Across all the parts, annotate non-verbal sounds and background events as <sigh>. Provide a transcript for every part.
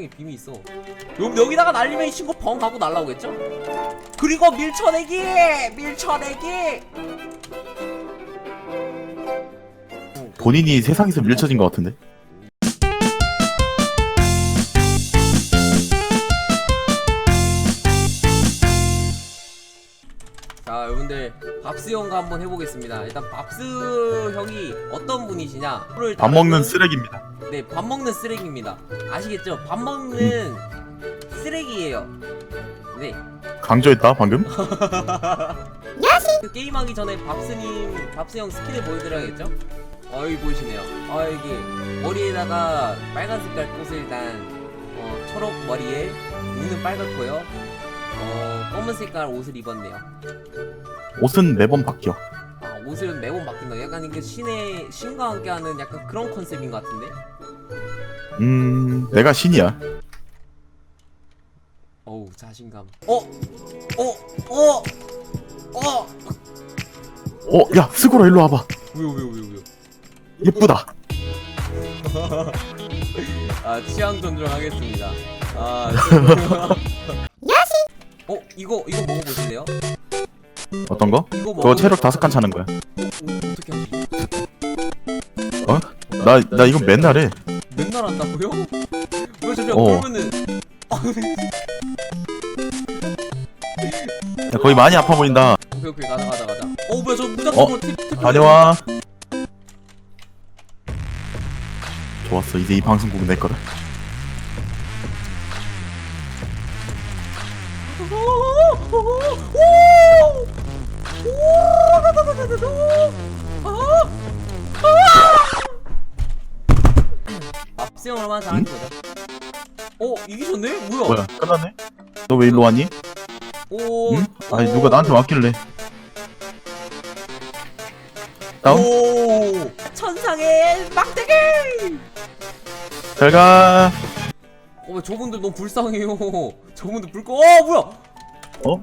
이 빔이 있어. 여기 여기다가 날리면 이 친구 벙 하고 날라오겠죠? 그리고 밀쳐내기, 밀쳐내기. 본인이 세상에서 밀쳐진 것 같은데. 밥스 형과 한번 해보겠습니다. 일단 밥스 형이 어떤 분이시냐? 술을 밥 먹는 쓰레기입니다. 네, 밥 먹는 쓰레기입니다. 아시겠죠? 밥 먹는 쓰레기예요. 네. 강조했다 방금. <laughs> 그 게임하기 전에 밥스님, 밥스 형 스킬을 보여드려야겠죠? 어, 여기 보이시네요. 아, 여기 머리에다가 빨간 색깔 꽃을 단 어, 초록 머리에 눈은 빨갛고요. 어, 검은 색깔 옷을 입었네요. 옷은 매번 바뀌어. 아, 옷은 매번 바뀐다. 약간 이게 신의 신과 함께하는 약간 그런 컨셉인 것 같은데. 음, 내가 신이야. 어우 자신감. 어, 어, 어, 어. 어, 야 스고라 일로 와봐. 왜요, 왜요, 왜요, 왜요? 예쁘다. <laughs> 아 취향 존중하겠습니다. 아. <laughs> <laughs> 어 이거 이거 먹어보실래요? 어떤 거? 이거 그거 체력 다섯 칸 차는 거야. 어떻게 하지? 어? 나나 이거 맨날 해. 맨날 한다고요? 왜 잠시만 어. 그러면은 야, 거의 많이 아파 보인다. 오케이 오케이 가자 가자 가자. 어 뭐야 저 무작정 어? 어? 팁, 팁 다녀와. 좋았어. 이제 이 방송국 내 거다. 압수형으로만 잘하는 거죠. 어 이기셨네? 뭐야? 뭐야? 끝났네? 너 왜 일로 왔니? 오. 응? 아니 오. 누가 나한테 왔길래? 다운? 오 천상의 막대기. 잘 가. 어, 왜 저분들 너무 불쌍해요. 저분들 불 꺼. 어, 뭐야? 어?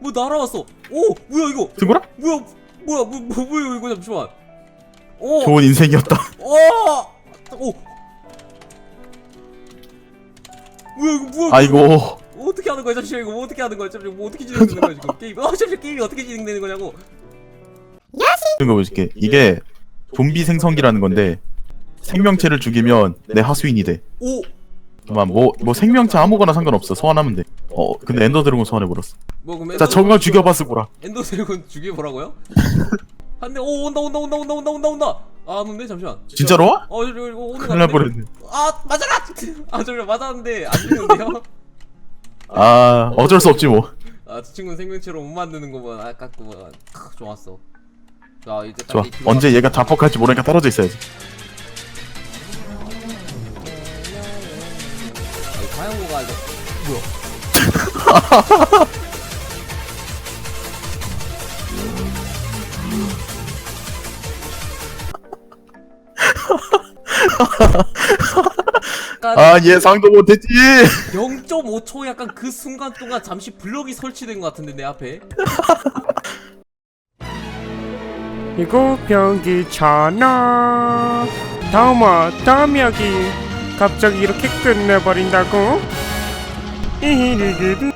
뭐 날아왔어. 오, 뭐야 이거? 스고라? 뭐야? 뭐야? 뭐, 뭐 뭐야 이거 잠시만. 오, 좋은 인생이었다. 오, 오. 뭐야 이거 뭐야? 아이고. 뭐 어떻게 하는 거야? 잠시만 이거 뭐 어떻게 하는 거야? 잠시만 뭐 어떻게 진행되는 거야 지금 게임? 어, 잠시만 게임이 어떻게 진행되는 거냐고. 이거 보여줄게. 이게 좀비 생성기라는 건데 생명체를 죽이면 내 하수인이 돼. 오, 그만 뭐뭐 생명체 아무거나 상관없어. 소환하면 돼. 어 근데 엔더 드래곤 소환해 버렸어. 뭐 그럼 자 엔더- 저걸 죽여봐 스고라. 엔더 드래곤 죽여보라고요? <laughs> 한대 오 온다 온다 온다 온다 온다 온다 온다. 안 온네 잠시만. 진짜로 와? 어 이거 이거 오는 큰일 날 같은데? 뻔했네. 아 맞아라! 아 잠시만 맞았는데 안 죽는데요? <laughs> 아 어쩔 수 없지 뭐. 아저 친구는 생명체로 못 만드는 거만 아깝구만 크, 좋았어 자 이제 좋아. 언제 얘가 자폭할지 모르니까 떨어져 있어야지. 아니 화영고가 이거 뭐야 약간 아 예상도 못했지. 0.5초 약간 그 순간 동안 잠시 블럭이 설치된 것 같은데 내 앞에 이거 병기잖아. 다음아, 다음 이야기. 갑자기 이렇게 끝내버린다고? Mm-hmm.